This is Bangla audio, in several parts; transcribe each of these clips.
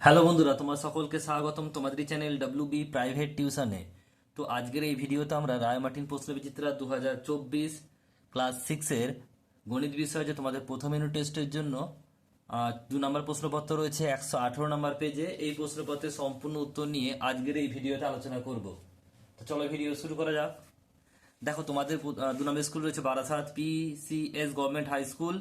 হ্যালো বন্ধুরা, তোমার সকলকে স্বাগতম তোমাদের চ্যানেল ডাব্লিউ বি প্রাইভেট টিউশনে তো আজকের এই ভিডিওতে আমরা রায় মার্টিন প্রশ্ন বিচিত্রা দু হাজার চব্বিশ ক্লাস সিক্সের গণিত বিষয়ে যে তোমাদের প্রথম ইউনিট টেস্টের জন্য দু নম্বর প্রশ্নপত্র রয়েছে, একশো আঠেরো নম্বর পেজে এই প্রশ্নপত্রের সম্পূর্ণ উত্তর নিয়ে আজকের এই ভিডিওতে আলোচনা করব। তো চলো ভিডিও শুরু করা যাক। দেখো, তোমাদের দু নম্বর স্কুল রয়েছে Barasat P C S government high school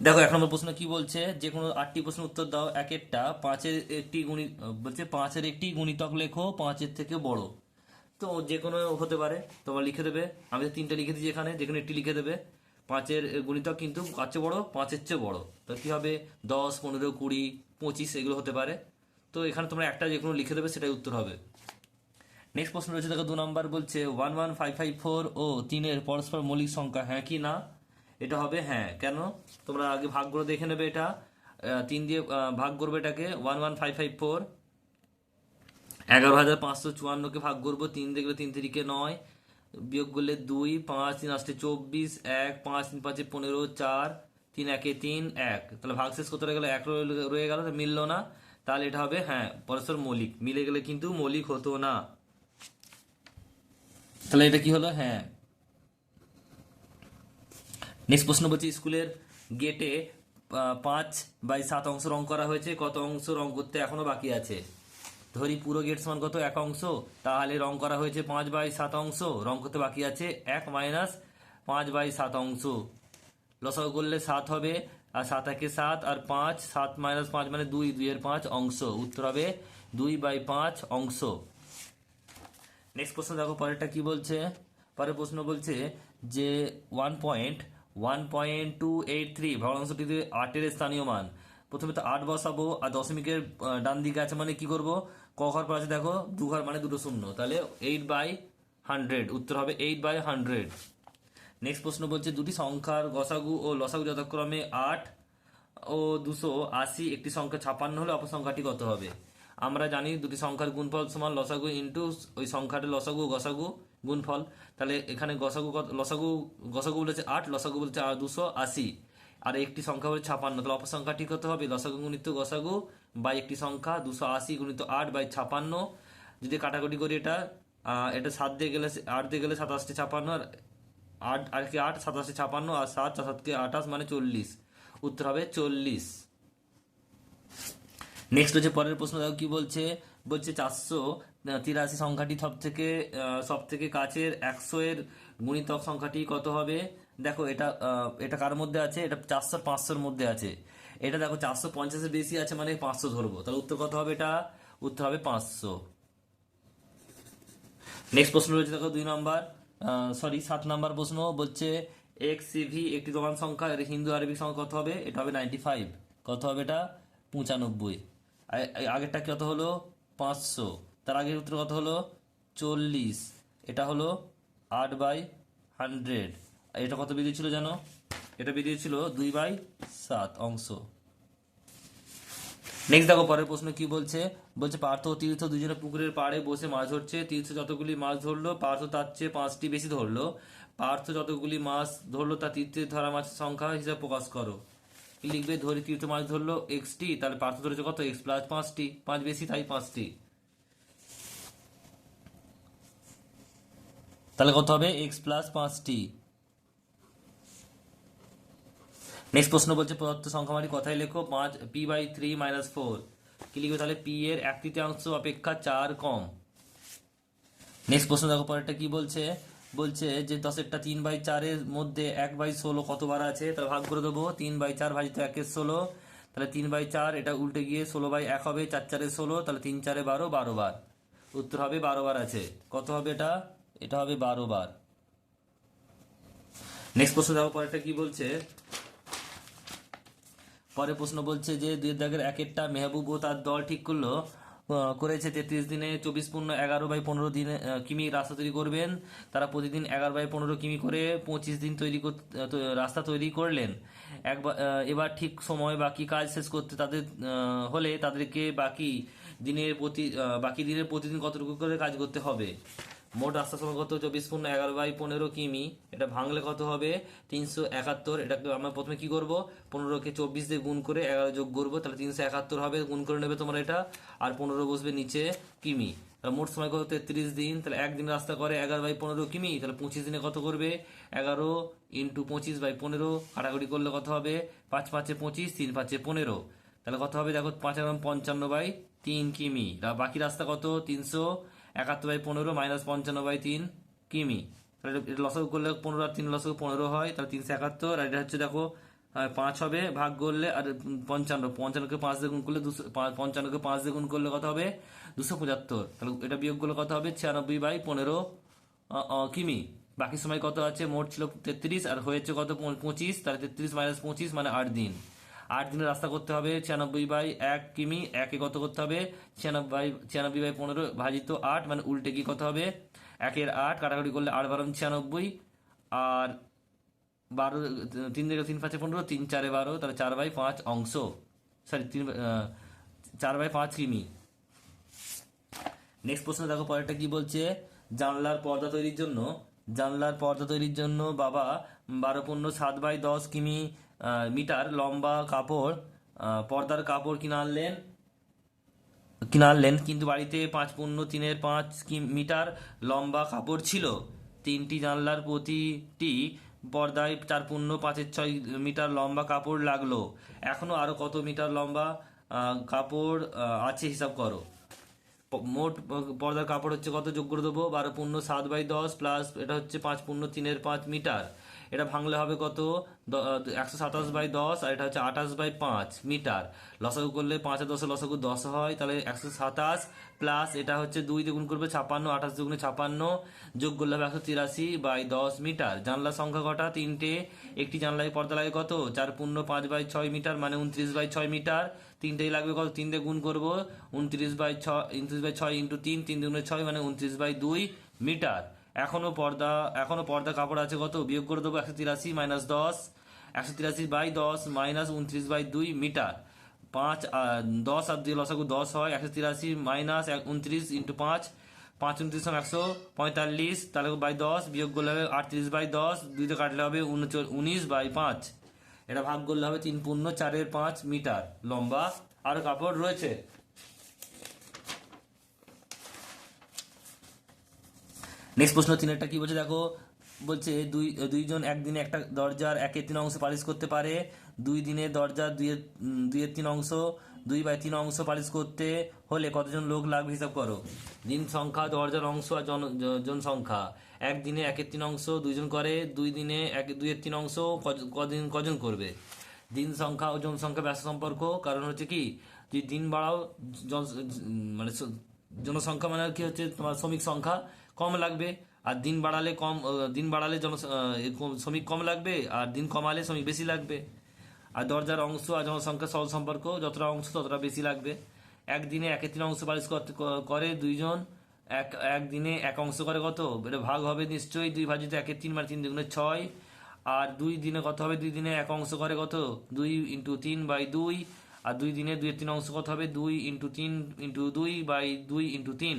দেখো, এক নম্বর প্রশ্ন কি বলছে? যে কোনো আটটি প্রশ্ন উত্তর দাও, এক একটা। পাঁচের একটি গুণিত বলছে পাঁচের একটি গুণিতক লেখো, পাঁচের থেকে বড়। তো যে কোনো হতে পারে, তোমরা লিখে দেবে। আমি তো তিনটে লিখে দিয়েছি এখানে, যে কোনো একটি লিখে দেবে। পাঁচের গুণিতক কিন্তু চেয়ে বড়? পাঁচের চেয়ে বড়। তো কি হবে? দশ, পনেরো, কুড়ি, পঁচিশ, এগুলো হতে পারে। তো এখানে তোমরা একটা যে কোনো লিখে দেবে, সেটাই উত্তর হবে। নেক্সট প্রশ্ন রয়েছে, দেখো, দু নম্বর বলছে, one one five five four ও তিনের পরস্পর মৌলিক সংখ্যা হ্যাঁ কি না? এটা হবে হ্যাঁ। কেন? তোমরা আগে ভাগ করে দেখে নেবে এটা। তিন দিয়ে ভাগ করবে এটাকে one one five five four এগারো হাজার পাঁচশো চুয়ান্নকে ভাগ করব, তিন দেখলে তিন তিরিকে নয়। বিয়োগ করলে দুই, পাঁচ, তিন আসতে চব্বিশ, এক, পাঁচ, তিন পাঁচে পনেরো, চার, তিন একে তিন, এক। তাহলে ভাগ শেষ করতে গেলে এক রয়ে- রয়ে গেল মিললো না। তাহলে এটা হবে হ্যাঁ পরস্পর মৌলিক। মিলে গেলে কিন্তু মৌলিক হতো না। তাহলে এটা কি হলো? হ্যাঁ নেক্সট প্রশ্ন বলছি, স্কুলের গেটে পাঁচ বাই সাত অংশ রং করা হয়েছে, কত অংশ রং করতে এখনও বাকি আছে? ধরি পুরো গেট সমান কত? এক অংশ। তাহলে রং করা হয়েছে পাঁচ বাই সাত অংশ, রং করতে বাকি আছে এক মাইনাস পাঁচ বাই সাত অংশ। লসাগু করলে সাত হবে, আর সাত একে সাত, আর পাঁচ, সাত মাইনাস পাঁচ মানে দুই, দুইয়ের পাঁচ অংশ। উত্তর হবে দুই বাই পাঁচ অংশ। নেক্সট প্রশ্ন দেখো, পরেরটা কি বলছে? পরের প্রশ্ন বলছে যে one point one point two eight three ভগ্নাংশটিতে আটের স্থানীয় মান। প্রথমে তো আট বসাবো, আর দশমিকের ডান দিকে আছে মানে কি করব? ক ঘর পর আছে দেখো, দু ঘর মানে দুটো শূন্য। তাহলে এইট বাই হান্ড্রেড উত্তর হবে এইট বাই হান্ড্রেড নেক্সট প্রশ্ন বলছে, দুটি সংখ্যার গসাগু ও লসাগু যথাক্রমে আট ও দুশো আশি, একটি সংখ্যা ছাপান্ন হলে অপর সংখ্যাটি কত হবে? আমরা জানি দুটি সংখ্যার গুণফল সমান লসাগু ইন্টু ওই সংখ্যাটা লসাগু ও গসাগু। গুণফল। তাহলে এখানে গসাগু লসাগু গসাগু বলেছে আট, লসাগু বলেছে দুশো আশি। আর একটি সংখ্যা বলে ছাপান্ন। তাহলে অপর সংখ্যাটি কত হবে। লসাগু গুণিত গসাগু বাই একটি সংখ্যা দুশো আশি গুণিত আট বাই ছাপান্ন। যদি কাটাকুটি করি এটা এটা সাত দিয়ে গেলে আট দিয়ে গেলে সাতাশটি ছাপান্ন। আর আট আর কি আট সাতাশে ছাপান্ন। আর সাত চার সাতকে আঠাশ মানে চল্লিশ। উত্তর হবে চল্লিশ। নেক্সট হচ্ছে পরের প্রশ্ন। দেখো কি বলছে? বলছে চারশো তিরাশি সংখ্যাটি সব থেকে সব থেকে কাছের একশো এর গুণিতক সংখ্যাটি কত হবে? দেখো, এটা এটা কার মধ্যে আছে? এটা চারশো পাঁচশোর মধ্যে আছে। এটা দেখো, চারশো পঞ্চাশের বেশি আছে মানে পাঁচশো ধরবো। তাহলে উত্তর কত হবে এটা? উত্তর হবে পাঁচশো। নেক্সট প্রশ্ন রয়েছে দেখো, দুই নম্বর সরি সাত নম্বর প্রশ্ন বলছে এক্স সিভি একটি প্রমাণ সংখ্যা হিন্দু আরবিক সংখ্যা কত হবে? এটা হবে নাইনটি ফাইভ কত হবে এটা? পঁচানব্বই। আগেরটা কত হলো? পাঁচশো। তার আগের উত্তর কত হলো চল্লিশ। এটা হলো আট বাই হান্ড্রেড। এটা কত বেরিয়েছিল জানো? এটা বেরিয়েছিল দুই বাই সাত অংশ। নেক্সট দেখো, পরের প্রশ্ন কি বলছে? বলছে, পার্থ তীর্থ দুজনে পুকুরের পাড়ে বসে মাছ ধরছে। তীর্থ যতগুলি মাছ ধরলো, পার্থ তার চেয়ে পাঁচটি বেশি ধরলো। পার্থ যতগুলি মাছ ধরলো তা তীর্থের ধরা মাছের সংখ্যা হিসাবে প্রকাশ করো। লিখবে? ধরি তীর্থ মাছ ধরলো এক্সটি তাহলে পার্থ ধরেছে কত? এক্স প্লাস পাঁচটি পাঁচ বেশি, তাই পাঁচটি তাহলে কত হবে? এক্স প্লাস পাঁচটি নেক্সট প্রশ্ন বলছে, প্রদত্ত সংখ্যামারি কথাই লেখো, পাঁচ P by three minus four কি লিখবে? তাহলে পি এর এক তৃতীয়াংশ অপেক্ষা চার কম। নেক্সট প্রশ্ন দেখো, পরেরটা কি বলছে? বলছে যে দশেরটা তিন বাই চারের মধ্যে এক বাই ষোলো কতবার আছে? তাহলে ভাগ করে দেবো। তিন বাই চার ভাজিত একের ষোলো। তাহলে তিন বাই চার, এটা উল্টে গিয়ে ষোলো বাই এক হবে, চার চারে ষোলো, তাহলে তিন চারে বারো বারো বার। উত্তর হবে বারো বার আছে। কত হবে এটা? এটা হবে বারো বার। নেক্সট প্রশ্ন দেখো, পরেরটা কি বলছে? পরে প্রশ্ন বলছে যে দুই দাগের একেরটা মেহবুব ও তার দল ঠিক করল। করেছে তেত্রিশ দিনে চব্বিশ পূর্ণ এগারো বাই পনেরো দিনে কিমি রাস্তা তৈরি করবেন। তারা প্রতিদিন এগারো বাই পনেরো কিমি করে পঁচিশ দিন তৈরি রাস্তা তৈরি করলেন। একবার এবার ঠিক সময় বাকি কাজ শেষ করতে তাদের হলে তাদেরকে বাকি দিনের প্রতি বাকি দিনের প্রতিদিন কতটুকু করে কাজ করতে হবে? মোট রাস্তা সময় কত চব্বিশ পূর্ণ এগারো বাই পনেরো কিমি। এটা ভাঙলে কত হবে? তিনশো একাত্তর। এটাকে আমরা প্রথমে কি করব? পনেরোকে চব্বিশ দিয়ে গুণ করে এগারো যোগ করব, তাহলে তিনশো একাত্তর হবে। গুণ করে নেবে তোমরা এটা। আর পনেরো বসবে নিচে কিমি। মোট সময় কত? তেত্রিশ দিন। তাহলে একদিন রাস্তা করে এগারো বাই পনেরো কিমি। তাহলে পঁচিশ দিনে কত করবে? এগারো ইন্টু পঁচিশ বাই পনেরো। কাটাকুটি করলে কত হবে? পাঁচ পাঁচে পঁচিশ, তিন পাঁচে পনেরো। তাহলে কত হবে? দেখো, পাঁচ পঞ্চান্ন বাই তিন কিমি। বাকি রাস্তা কত? তিনশো একাত্তর বাই পনেরো মাইনাস পঞ্চান্ন বাই তিন কিমি। তাহলে এটা করলে পনেরো আর তিন লসক পনেরো হয়, তাহলে তিনশো একাত্তর, আর এটা হচ্ছে দেখো পাঁচ হবে, ভাগ করলে, আর পঞ্চান্ন, পঞ্চান্নকে পাঁচ দিয়ে গুণ করলে দুশো পঞ্চান্নকে পাঁচ দিয়ে গুণ করলে কত হবে? দুশো পঁচাত্তর। তাহলে এটা বিয়োগ করলে কত হবে? ছিয়ানব্বই বাই পনেরো কিমি। বাকি সময় কত আছে? মোট ছিল তেত্রিশ, আর হয়েছে কত? পঁচিশ, তাহলে তেত্রিশ মাইনাস পঁচিশ মানে আট দিন। আট দিনের রাস্তা করতে হবে, ছিয়ানব্বই বাই এক কিমি, একে কত করতে হবে? ছিয়ানব্বই ছিয়ানব্বই বাই পনেরো ভাজিত আট মানে উল্টে কি কত হবে? একের আট, কাটাকাটি করলে আট বারো, ছিয়ানব্বই, আর বারো, তিন থেকে তিন পাঁচে পনেরো, তিন চারে বারো, তাহলে চার বাই পাঁচ অংশ। সরি তিন চার বাই পাঁচ কিমি। নেক্সট প্রশ্ন দেখো, পরেরটা কি বলছে? জানলার পর্দা তৈরির জন্য, জানলার পর্দা তৈরির জন্য বাবা বারো পনেরো সাত বাই দশ কিমি মিটার লম্বা কাপড় পর্দার কাপড় কিনে আনলেন। কিনে আনলেন, কিন্তু বাড়িতে পাঁচ পূর্ণ তিনের পাঁচ মিটার লম্বা কাপড় ছিল। তিনটি জানলার প্রতিটি পর্দায় চার পূর্ণ পাঁচের ছয় মিটার লম্বা কাপড় লাগল। এখনও আরও কত মিটার লম্বা কাপড় আছে হিসাব করো। মোট পর্দার কাপড় হচ্ছে কত যোগ করে দেবো? বারো পূর্ণ সাত বাই দশ প্লাস এটা হচ্ছে পাঁচ পূর্ণ তিনের পাঁচ মিটার। এটা ভাঙলে হবে কত? একশো সাতাশ বাই দশ, আর এটা হচ্ছে আঠাশ বাই পাঁচ মিটার। লসাগু করলে পাঁচে দশে লসাগু দশ হয়, তাহলে একশো সাতাশ প্লাস এটা হচ্ছে দুই দিয়ে গুণ করবে ছাপান্ন, আঠাশ দুগুণে ছাপান্ন, যোগ করলে হবে একশো তিরাশি বাই দশ মিটার। জানলার সংখ্যা কটা? তিনটে। একটি জানলায় পর্দা লাগে কত? চার পূর্ণ পাঁচ বাই ছয় মিটার মানে উনত্রিশ বাই ছয় মিটার। তিনটেই লাগবে কত? তিন দিয়ে গুণ করব, উনত্রিশ বাই ছয়, উনত্রিশ বাই ছয় ইন্টু তিন তিন দুগুণে ছয় মানে উনত্রিশ বাই দুই মিটার। এখনও পর্দা এখনও পর্দা কাপড় আছে কত? বিয়োগ করে দেবো একশো তিরাশি মাইনাস দশ। একশো তিরাশি বাই দশ মাইনাস উনত্রিশ বাই দুই মিটার। পাঁচ দশ আর দুই লসাগু দশ হয়, একশো তিরাশি মাইনাস উনত্রিশ ইন্টু পাঁচ। পাঁচ উনত্রিশ একশো পঁয়তাল্লিশ, তাহলে বাই দশ বিয়োগ করলে হবে আটত্রিশ বাই দশ, দুইতে কাটলে হবে উনিশ বাই পাঁচ। এটা ভাগ করলে হবে তিন পূর্ণ চারের পাঁচ মিটার। লম্বা আর কাপড় রয়েছে। নেক্সট প্রশ্ন তিনেরটা কি বলছে? দেখো বলছে দুই দুইজন একদিনে একটা দরজার একের তিন অংশ পালিশ করতে পারে দুই দিনে দরজার উম, দুইয়ের তিন অংশ দুই বাই তিন অংশ পালিশ করতে হলে কতজন লোক লাগবে হিসাব করো? দিন সংখ্যা দরজার অংশ আর জন জ- জন সংখ্যা। একদিনে একের তিন অংশ দুইজন করে দুই দিনে এক দুইয়ের তিন অংশ কদিন কজন করবে? দিন সংখ্যা ও জনসংখ্যা ব্যস্ত সম্পর্ক কারণ হচ্ছে কি? যদি দিন বাড়াও জন মানে জনসংখ্যা মানে কি হচ্ছে? তোমার শ্রমিক সংখ্যা। কম লাগবে, আর দিন বাড়ালে কম দিন বাড়ালে জন শ্রমিক কম লাগবে, আর দিন কমালে শ্রমিক বেশি লাগবে। আর দরজার অংশ আর জনসংখ্যা সহজ সম্পর্ক, যতটা অংশ ততটা বেশি লাগবে। একদিনে একের তিন অংশ পালিশ করে দুইজন, এক একদিনে এক অংশ করে কত? এটা ভাগ হবে নিশ্চয়ই, দুই ভাজিত একের তিন মানে তিন দুগুণে ছয়। আর দুই দিনে কত হবে? দুই দিনে এক অংশ করে কত? দুই ইন্টু তিন বাই দুই। আর দুই দিনে দুইয়ের তিন অংশ কত হবে? দুই ইন্টু তিন, ইন্টু দুই বাই দুই ইন্টু তিন।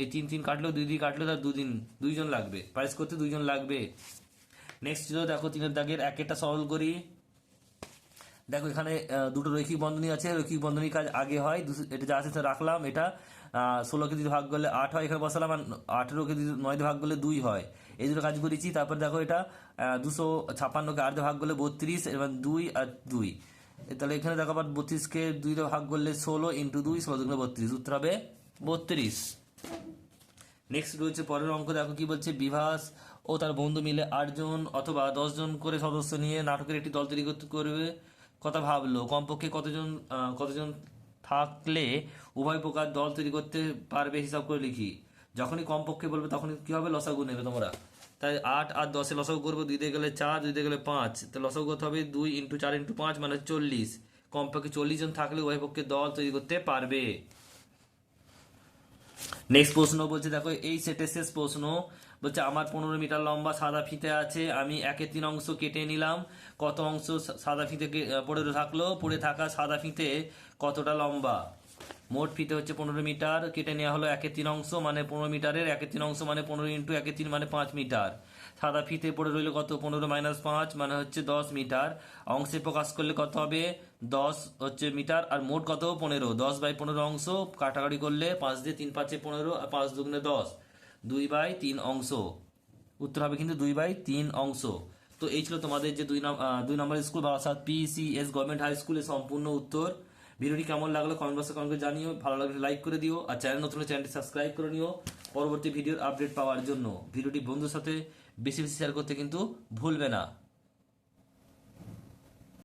এই তিন তিন কাটলেও দুই দুই কাটলেও তার দুদিন, দুইজন লাগবে। পালিশ করতে দুইজন লাগবে। নেক্সট ছিল দেখো তিনের দাগের, এক একটা সরল করি। দেখো এখানে দুটো রৈখিক বন্ধনী আছে। রৈখিক বন্ধনী কাজ আগে হয় এটা যা আছে রাখলাম। এটা ষোলোকে দিয়ে ভাগ করলে আট হয়, এখানে বসালাম। আর আঠেরোকে দিয়ে নয় ভাগ করলে দুই হয়। এই দুটো কাজ করেছি। তারপর দেখো এটা দুশো ছাপ্পান্নকে আট ভাগ করলে বত্রিশ এবং দুই আর দুই। তাহলে এখানে দেখো আবার বত্রিশকে দুই দিয়ে ভাগ করলে ষোলো ইন্টু দুই, ষোলো দুগুণে বত্রিশ। উত্তর হবে বত্রিশ। নেক্সট রয়েছে পরের অঙ্ক, দেখো কি বলছে, বিভাস ও তার বন্ধু মিলে আটজন অথবা দশজন করে সদস্য নিয়ে নাটকের একটি দল তৈরি করবে কথা ভাবলো। কমপক্ষে কতজন কতজন থাকলে উভয় প্রকার দল তৈরি করতে পারবে হিসাব করে লিখি। যখনই কমপক্ষে বলবে তখনই কি হবে? লসাগু নেবে তোমরা। তাই আট আর দশে লসাগু করব, দুই দিয়ে গেলে চার, দুই দিয়ে গেলে পাঁচ। তো লসাগু করতে হবে দুই ইন্টু চার ইন্টু পাঁচ মানে চল্লিশ। কমপক্ষে চল্লিশ জন থাকলে উভয় পক্ষে দল তৈরি করতে পারবে। নেক্সট প্রশ্ন বলছে, দেখো, এই সেটের শেষ প্রশ্ন বলছে, আমার পনেরো মিটার লম্বা সাদা ফিতে আছে, আমি একে তিন অংশ কেটে নিলাম। কত অংশ সাদা ফিতে পড়ে থাকল? পড়ে থাকা সাদা ফিতে কতটা লম্বা? মোট ফিতে হচ্ছে পনেরো মিটার, কেটে নেওয়া হলো একের তিন অংশ মানে পনেরো মিটারের, একের তিন অংশ মানে পনেরো ইন্টু একের তিন মানে পাঁচ মিটার। সাদা ফিতে পড়ে রইল কত? পনেরো মাইনাস পাঁচ মানে হচ্ছে দশ মিটার। অংশে প্রকাশ করলে কত হবে? দশ হচ্ছে মিটার, আর মোট কত? পনেরো। দশ বাই পনেরো অংশ, কাটাকাটি করলে পাঁচ দিয়ে তিন পাঁচে পনেরো, আর পাঁচ দুগুণে দশ, দুই বাই তিন অংশ। উত্তর হবে কিন্তু দুই বাই তিন অংশ। তো এই ছিল তোমাদের যে দুই দুই নম্বর school Barasat PCS government high স্কুলের সম্পূর্ণ উত্তর। ভিডিওটি কেমন লাগল কমেন্ট বক্সে কমেন্ট করে জানিও। ভালো লাগলে লাইক করে দিও। আর চ্যানেল নতুন চ্যানেলটি সাবস্ক্রাইব করে নিও পরবর্তী ভিডিওর আপডেট পাওয়ার জন্য। ভিডিওটি বন্ধুর সাথে বেশি বেশি শেয়ার করতে কিন্তু ভুলবে না।